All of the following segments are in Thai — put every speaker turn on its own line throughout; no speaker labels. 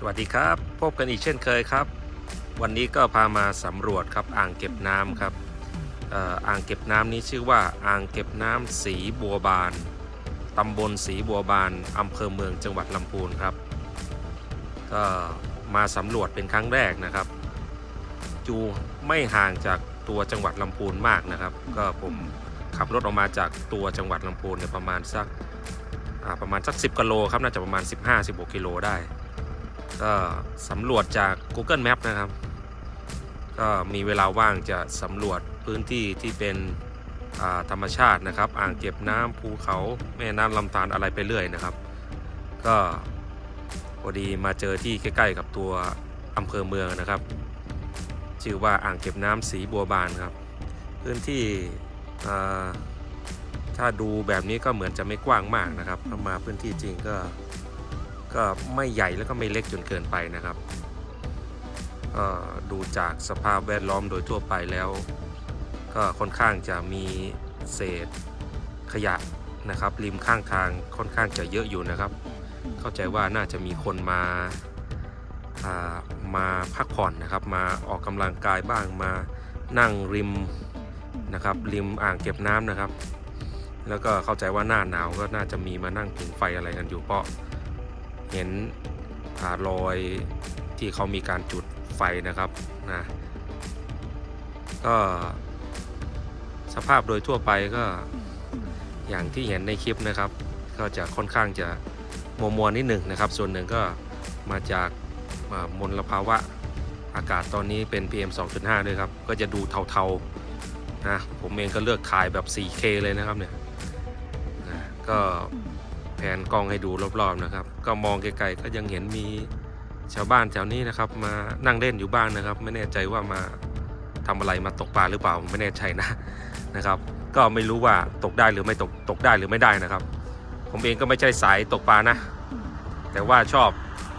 สวัสดีครับ พบกันอีกเช่นเคยครับ วันนี้ก็พามาสำรวจครับอ่างเก็บน้ำครับอ่ออ่างเก็บน้ำนี้ชื่อว่าอ่างเก็บน้ำสีบัวบานตำบลสีบัวบานอำเภอเมืองจังหวัดลำพูนครับ ก็มาสำรวจเป็นครั้งแรกนะครับอยู่ไม่ห่างจากตัวจังหวัดลำพูนมากนะครับ ก็ผมขับรถออกมาจากตัวจังหวัดลำพูนเนี่ยประมาณสักประมาณสัก 10กิโลครับน่าจะประมาณ 15-16กิโลได้ ก็สำรวจจาก Google Map นะครับ ก็มีเวลาว่างจะสำรวจพื้นที่ที่เป็นธรรมชาตินะครับ อ่างเก็บน้ำภูเขาแม่น้ำลำธารอะไรไปเรื่อยนะครับ ก็พอดีมาเจอที่ใกล้ ๆ กับตัวอำเภอเมืองนะครับ ชื่อว่าอ่างเก็บน้ำสีบัวบานครับ พื้นที่ถ้าดูแบบนี้ก็เหมือนจะไม่กว้างมากนะครับถ้ามาพื้นที่จริงก็ ก็ไม่ใหญ่แล้วก็ไม่เล็กจนเกินไปนะครับก็ดูจากสภาพแวดล้อมโดยทั่วไปแล้ว ก็ค่อนข้างจะมีเศษขยะนะครับ ริมข้างทางค่อนข้างจะเยอะอยู่นะครับ เข้าใจว่าน่าจะมีคนมาามาพักผ่อนนะครับ มาออกกำลังกายบ้างมานั่งริมนะครับ ริมอ่างเก็บน้ำนะครับ แล้วก็เข้าใจว่าหน้าหนาวก็น่าจะมีมานั่งผิงไฟอะไรกันอยู่เพราะ เห็นอารอยที่เขามีการจุดไฟนะครับนะก็สภาพโดยทั่วไปก็อย่างที่เห็นในคลิปนะครับ ก็จะค่อนข้างจะมัวมัวนิดหนึ่งนะครับ ส่วนหนึ่งก็มาจากมลภาวะอากาศตอนนี้เป็น PM 2.5 ด้วยครับ ก็จะดูเทาๆนะผมเองก็เลือกถ่ายแบบ 4K เลยนะครับเนี่ยนะก็ แผนกล้องให้ดูรอบๆนะครับ ก็มองไกลๆก็ยังเห็นมีชาวบ้านแถวนี้นะครับ มานั่งเล่นอยู่บ้างนะครับ ไม่แน่ใจว่ามาทำอะไรมาตกปลาหรือเปล่าไม่แน่ใจนะนะครับ ก็ไม่รู้ว่าตกได้หรือไม่ตกตกได้หรือไม่ได้นะครับ ผมเองก็ไม่ใช่สายตกปลานะ แต่ว่าชอบ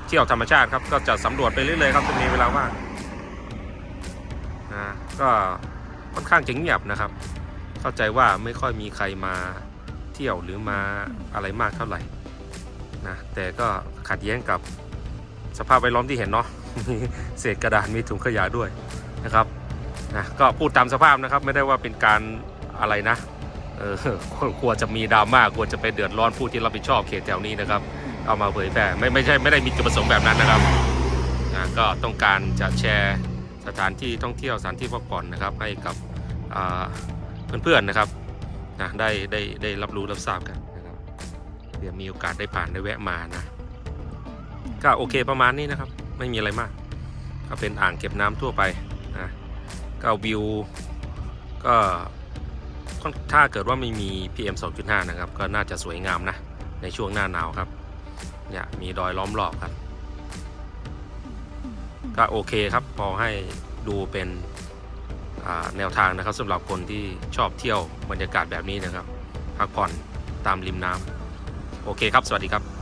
เที่ยวธรรมชาติครับ ก็จะสำรวจไปเรื่อยๆครับจะมีเวลาว่างนะก็ค่อนข้างจะเงียบนะครับ เข้าใจว่าไม่ค่อยมีใครมา เที่ยวหรือมาอะไรมากเท่าไหร่นะแต่ก็ขัดแย้งกับสภาพแวดล้อมที่เห็นเนาะมีเศษกระดาษมีถุงขยะด้วยนะครับนะก็พูดตามสภาพนะครับไม่ได้ว่าเป็นการอะไรนะเออกลัวจะมีดราม่ากลัวจะไปเดือดร้อนผู้ที่รับผิดชอบเขตแถวนี้นะครับ เอามาเผยแพร่ไม่ไม่ใช่ไม่ได้มีจุดประสงค์แบบนั้นนะครับนะก็ต้องการจะแชร์สถานที่ท่องเที่ยวสถานที่พักผ่อนนะครับให้กับเพื่อนๆนะครับ นะได้ได้ได้รับรู้รับทราบกันนะครับเดี๋ยวมีโอกาสได้ผ่านได้แวะมานะ ก็โอเคประมาณนี้นะครับ ไม่มีอะไรมาก ก็เป็นอ่างเก็บน้ำทั่วไปนะก็วิวก็ถ้าเกิดว่าไม่มี PM 2.5 นะครับ ก็น่าจะสวยงามนะ ในช่วงหน้าหนาวครับเนี่ยมีดอยล้อมรอบครับ ก็โอเคครับ พอให้ดูเป็น แนวทางนะครับสำหรับคนที่ชอบเที่ยวบรรยากาศแบบนี้นะครับ พักผ่อนตามริมน้ำโอเคครับ สวัสดีครับ